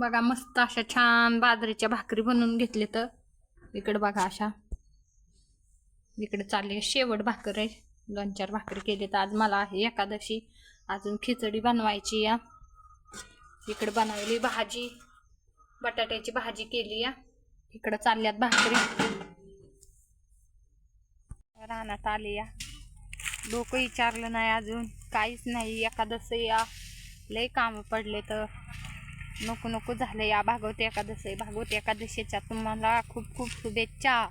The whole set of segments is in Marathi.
बघा मस्त अशा छान बाजरीच्या भाकरी बनवून घेतले तर. इकडे बघा अशा. इकडे चालले शेवट भाकर. आहे दोन चार भाकरी केली तर आज मला आहे एकादशी. अजून खिचडी बनवायची या. इकडे बनवली भाजी. बटाट्याची भाजी केली या. इकडं चालल्यात भाकरी. रानात आली या. डोकं विचारलं नाही अजून. काहीच नाही. एकादशी या. लय काम पडले तर नको नको झालं या भागवती एकादशी भागवती एकादशीच्या तुम्हाला खूप खूप शुभेच्छा.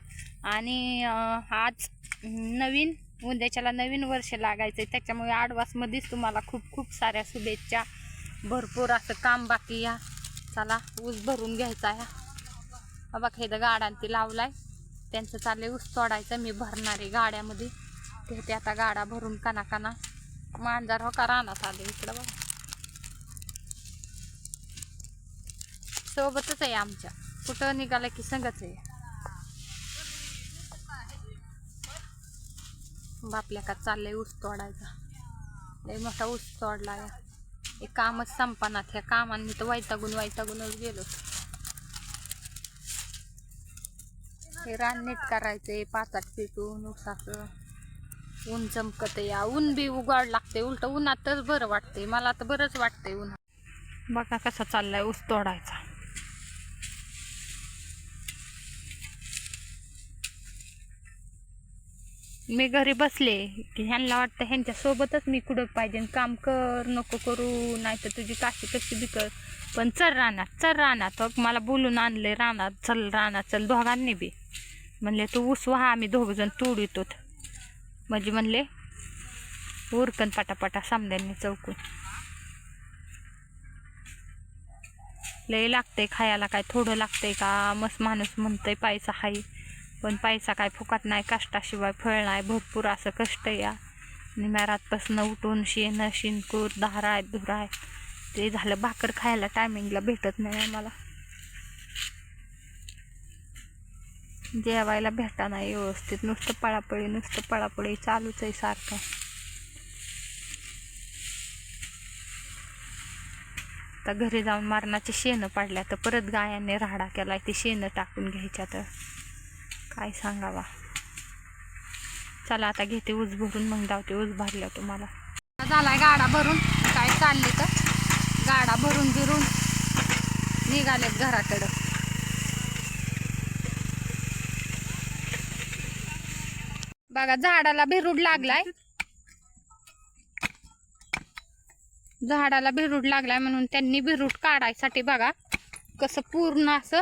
आणि आज नवीन उद्याच्याला नवीन वर्ष लागायचं आहे त्याच्यामुळे आडवासमध्येच तुम्हाला खूप खूप साऱ्या शुभेच्छा. भरपूर असं काम बाकी या चला ऊस भरून घ्यायचा या हा हे इथं ते लावलाय. त्यांचं चालले ऊस तोडायचं मी भरणार आहे गाड्यामध्ये. ते आता गाडा भरून काना काना. मांजार हो का रानात आले? इकडं बघा. सोबतच आहे आमच्या. कुठं निघालं की संगच आहे. बापल्या का चाललंय ऊस तोडायचा. लय मोठा ऊस तोडला या. हे कामच संपनात. ह्या कामांनी तर वैतागून वैतागूनच गेलो. हे रान नीट करायचंय पाचाट पिटून ऊसाचं. ऊन चमकत या. ऊन बी उगाड लागते उलट उन्हातच बरं वाटतंय. मला तर बरंच वाटतंय उन्हात. बघा कसा चाललाय ऊस तोडायचा. मी घरी बसले की ह्यांना वाटतं ह्यांच्यासोबतच मी कुठं पाहिजे काम कर नको करू नाही तर तुझी काशी कशी बी कर पण चल राहणार चल राहणार मग मला बोलून आणले रानात चल राहणार चल दोघांनी बी. म्हणले तू ऊस व्हा आम्ही दोघ जण येतो म्हणजे म्हणले उरकन पटापटा सामद्यांनी चौकून. लय लागतंय खायला काय थोडं लागतंय का? मस्त माणूस म्हणतंय पैसा हाय. पण पैसा काय फुकट नाही कष्टाशिवाय फळ नाही भरपूर असं कष्ट या. निम्यारातपासून उठून शेण शिनकूर धाराय धुराय ते झालं भाकर खायला टायमिंगला भेटत नाही आम्हाला. जेवायला भेटा नाही व्यवस्थित. नुसतं पळापळी नुसतं पळापळी चालूच आहे सारखं. आता घरी जाऊन मारणाचे शेणं पाडल्या तर परत गायांनी राडा केलाय ते शेणं टाकून घ्यायच्या तर. काय सांगावा? चला आता घेते ऊस भरून मग धावते ऊस भरल्या तुम्हाला. झालाय गाडा भरून. काय चालले तर? गाडा भरून बिरून निघालेत घराकडं. बघा झाडाला भिरूड लागलाय. झाडाला भिरूड लागलाय म्हणून त्यांनी भिरूड काढायसाठी बघा कसं पूर्ण असं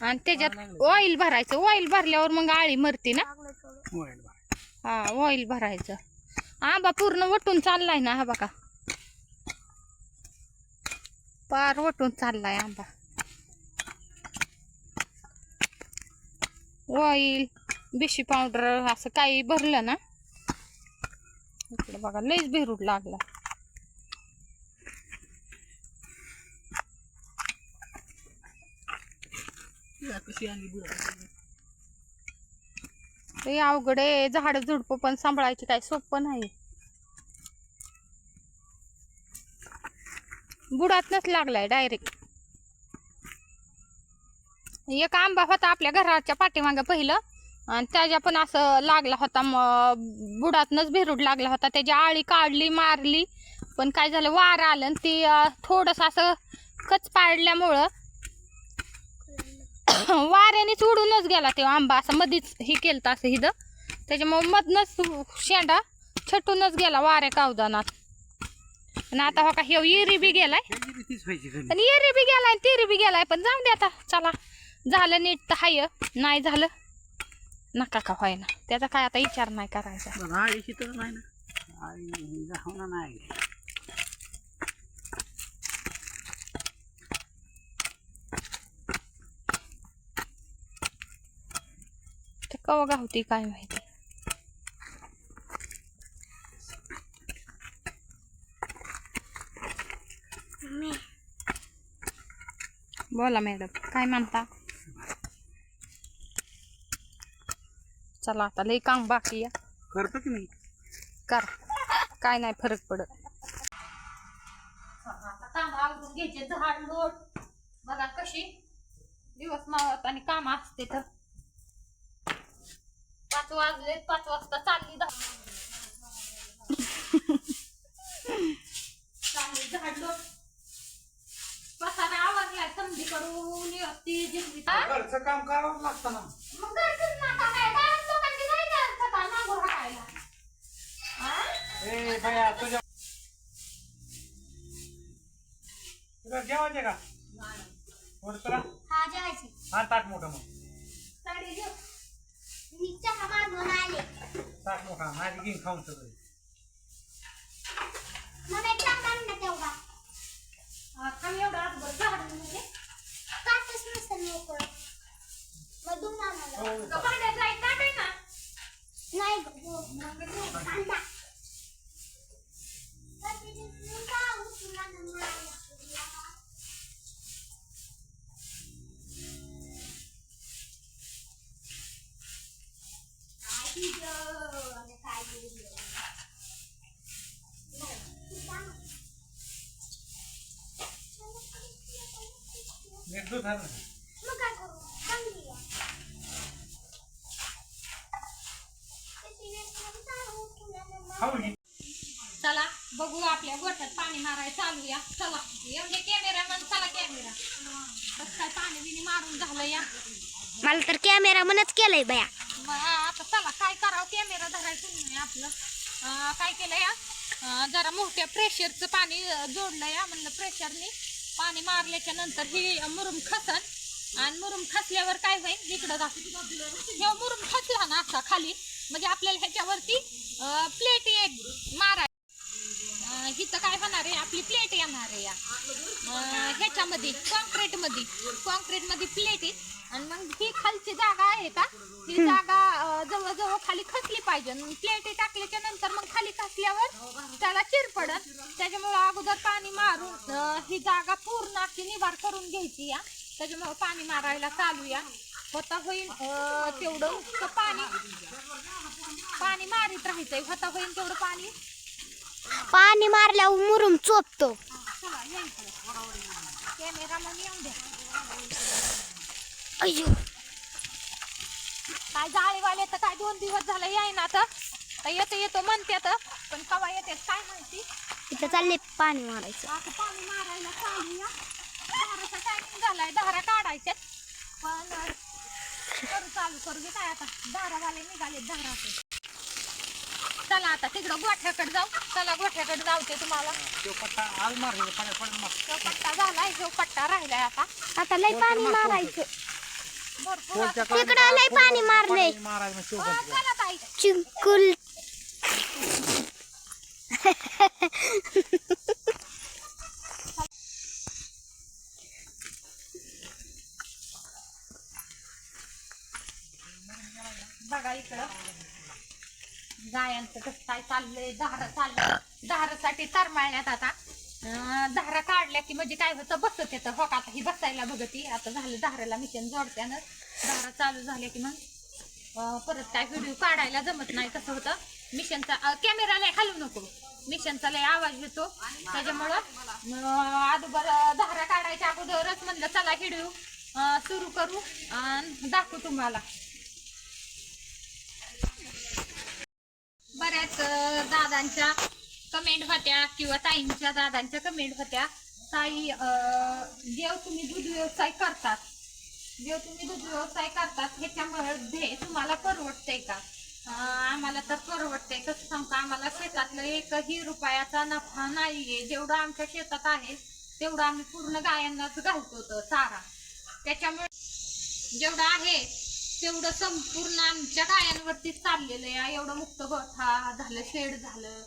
आणि त्याच्यात ऑइल भरायचं. ऑइल भरल्यावर मग आळी मरते ना? हा ऑइल भरायचं. आंबा पूर्ण वटून चाललाय ना हा बघा. पार वटून चाललाय आंबा. ऑइल बिशी पावडर असं काही भरलं ना? इकडे बघा लईच बेरूड लागला. ते अवघड आहे. झाड झुडपं पण सांभाळायची काय सोपं नाही. बुडातनच लागलाय डायरेक्ट एक आंबा होता आपल्या घराच्या पाठीमागं पहिलं. आणि त्याच्या पण असं लागला होता मग बुडातनच भिरूड लागला होता. त्याची आळी काढली मारली. पण काय झालं वार आलं आणि ती अं, थोडंसं असं कच पाडल्यामुळं वाऱ्यानेच उडूनच गेला तो आंबा. असं मधीच हे केलं असं हिथं. त्याच्यामुळे मधनच शेंडा छटूनच गेला वाऱ्या कावदानात. आणि आता हो का हे इरी बी गेलाय. पण इरी बी गेलाय तिरी बी गेलाय. पण जाऊ दे आता चला. झालं नीट तर हाय. नाही झालं नका का व्हायना. त्याचा काय आता विचार नाही करायचा. नाही. कवा गावती काय माहिती? बोला मॅडम काय म्हणता? चला आता लई काम बाकी आहे. करतो की नाही कर. काय नाही फरक पडत. घ्यायचे झाड लोट बघा कशी दिवस मावत आणि काम असते तर. पाच वाजले पाच वाजता चालली चालली झाड लोट पसारा आवरलाय समधी कडून ती जिंकली घरचं काम करावं लागतं ना. मग घरचंच ना का काय? गावात लोकांची नाही का सकाळ मागून हाकायला हा? ए बया तुझ्या तुला जेवायचे का? हा जेवायची हा ताट मोठं मग. साडी घेऊ मी चहा मागून आले ताट मोठा माझी घेऊन खाऊन सगळं. मग एक टाका ना तेवढा. आम्ही एवढा आजभर झाडून म्हणजे काटच नसेल मोकळं मग दूध आणायला हो का भांड्यात लाइट टाकाय ना? नाही ग, हो, मग दूध आणला. पण ते दूध का उचलून आणून मारायला? आण ना. मग काय करू चांगली आहे त्याची नेसणारी चालू उठून आणि मग- खाऊन घे चला बघू आपल्या गोठ्यात पाणी मारायला चालूया चला एवढे कॅमेरामॅन चला कॅमेरा कसं काय पाणी बिनी मारून झालं या. मला तर कॅमेरा मनच केलंय बया. मग आता चला काय करावं? कॅमेरा धरायचं नाही आपलं. अं, काय केलं या? अं, जरा मोठ्या प्रेशरचं पाणी अं, जोडलं या म्हणलं प्रेशरने पाणी मारल्याच्या नंतर ही मुरुम खसन आणि मुरुम खसल्यावर काय होईल? इकडं दाखव हे मुरुम खसला ना असा खाली. म्हणजे आपल्याला ह्याच्यावरती प्लेट एक हिचं काय होणार आहे? आपली प्लेट येणार आहे या. ह्याच्यामध्ये कॉन्क्रीटमध्ये कॉन्क्रीटमध्ये प्लेट आहे आणि मग ही खालची जागा आहे का ही जागा जवळजवळ खाली खसली पाहिजे. प्लेट टाकल्याच्या नंतर मग खाली खसल्यावर त्याला चिर पडत त्याच्यामुळे अगोदर पाणी मारून ही जागा पूर्ण अशी निवार करून घ्यायची या त्याच्यामुळे पाणी मारायला चालू या. होता होईल तेवढं पाणी. पाणी मारित राहायचंय. होता होईल तेवढं पाणी. पाणी मारल्यावर मुरुम चोपतो. चला या इकडे कॅमेरा मग येऊन द्या अयो काय जाळीवाले तर काय दोन दिवस झालं याय ना आता तर येतो येतो म्हणते आता. पण कवा येते काय माहिती? इथं चालले पाणी मारायचं. आता पाणी मारायला चालू या टायमिंग झालाय धारा काढायच्यात पण करू चालू करू काय आता? धारावाले निघाले धाराचे चला आता तिकडं गोठ्याकडे जाऊ. चला गोठ्याकडे जाऊ ते तुम्हाला तो पट्टा आज मार हे पाण्यात पडत मग तो पट्टा झालाय जो पट्टा राहिलाय आता. आता लय पाणी मारायचं. भरपूर तिकडं लय पाणी मारलंय. महाराज मग हो, शिवगंज चला ताई. चिंकुल. बघा इकडं. गायांचं कसं काय चाललंय? धारा चाललंय. धारासाठी तरमाळण्यात आता. दारा काढल्या की म्हणजे काय होतं? बसत येतं. हो का? आता ही बसायला बघती. आता झालं धाराला मिशन जोडत्यानं. धारा चालू झाल्या की मग परत काय व्हिडिओ काढायला जमत नाही. कसं होतं? मिशनचा कॅमेरा लय हलवू नको. मिशनचा लय आवाज येतो. त्याच्यामुळं अगोदर अं, धारा काढायच्या अगोदरच म्हणलं चला व्हिडिओ सुरू करू. आणि दाखवू तुम्हाला. बऱ्याच दादांच्या कमेंट होत्या किंवा ताईंच्या दादांच्या कमेंट होत्या. ताई जेव तुम्ही दूध व्यवसाय करतात. जेव तुम्ही दूध व्यवसाय करतात ह्याच्यामध्ये तुम्हाला परवडते का? आम्हाला तर परवडते कसं सांगतो आम्हाला शेतातलं एकही रुपयाचा नफा नाहीये. जेवढं आमच्या शेतात आहे तेवढं आम्ही पूर्ण गायांनाच घालतो चारा. त्याच्यामुळे जेवढं आहे तेवढं संपूर्ण आमच्या गायांवरती चाललेलं आहे. एवढं मुक्त गोठा झालं शेड झालं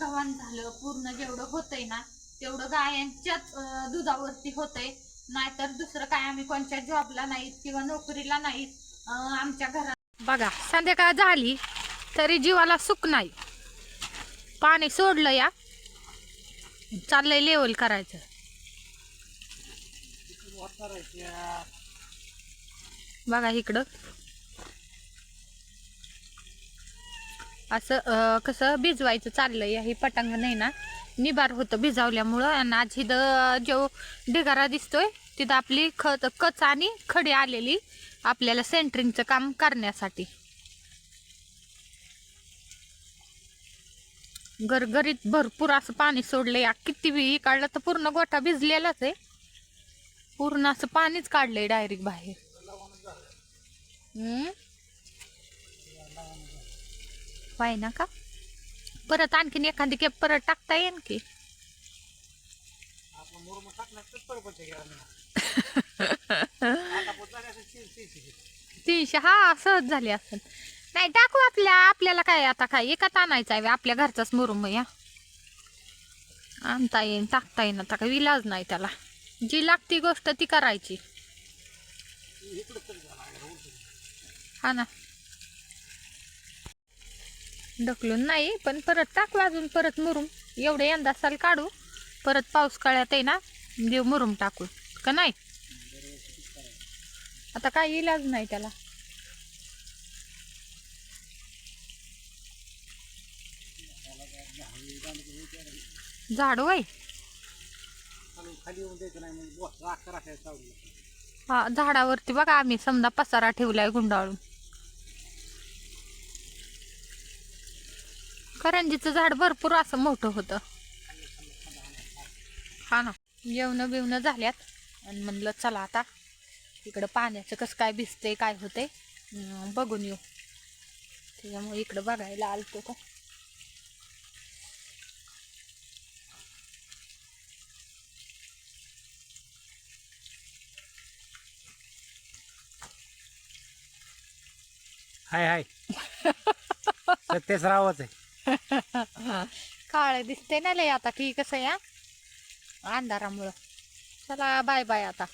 गव्हाण झालं पूर्ण जेवढं होतंय ना तेवढं गायांच्याच दुधावरती होतंय. नाहीतर दुसरं काय आम्ही कोणत्या जॉबला नाहीत किंवा नोकरीला नाहीत आमच्या घरात. बघा संध्याकाळ झाली तरी जीवाला सुख नाही. पाणी सोडलं या. चाललंय लेवल करायचं. बघा इकडं. असं कसं भिजवायचं चाललंय हे पटांगण आहे ना? निबार होतं भिजावल्यामुळं आणि आज इथं जो ढिगारा दिसतोय तिथं आपली खत कच आणि खडी आलेली आपल्याला सेंटरिंगचं काम करण्यासाठी. गरगरीत भरपूर असं पाणी सोडलंय. या किती बी काढलं तर पूर्ण गोठा भिजलेलाच आहे. पूर्ण असं पाणीच काढलंय डायरेक्ट बाहेर. हम्म? ना का परत आणखीन एखादी केप परत टाकता येईन की. तीनशे हा सहज झाली असेल. नाही टाकू आपल्या आपल्याला काय आता काय एकात आणायचं आहे आपल्या घरचाच मुरुम या. आणता येईन टाकता येईन आता काय विलाज नाही त्याला. जी लागती गोष्ट ती करायची. हा ना. ढकलून नाही पण परत टाकू अजून परत मुरुम. एवढे यंदा साल काढू. परत पाऊस काळ्यात आहे ना देव मुरुम टाकू का नाही? आता काय इलाज नाही त्याला. झाड वय हा झाडावरती बघा आम्ही समजा पसारा ठेवलाय गुंडाळून. करंजीचं झाड भरपूर असं मोठं होतं. हा ना. जेवण बिवणं झाल्यात. आणि म्हणलं चला आता इकडं पाण्याचं कसं काय भिजतंय काय होतंय बघून येऊ. त्याच्यामुळे इकडं बघायला आलतो का? हाय हाय. सत्तेच रावच आहे. काळ दिसते ना लय आता की कसं या? अंधारामुळं. चला बाय बाय आता.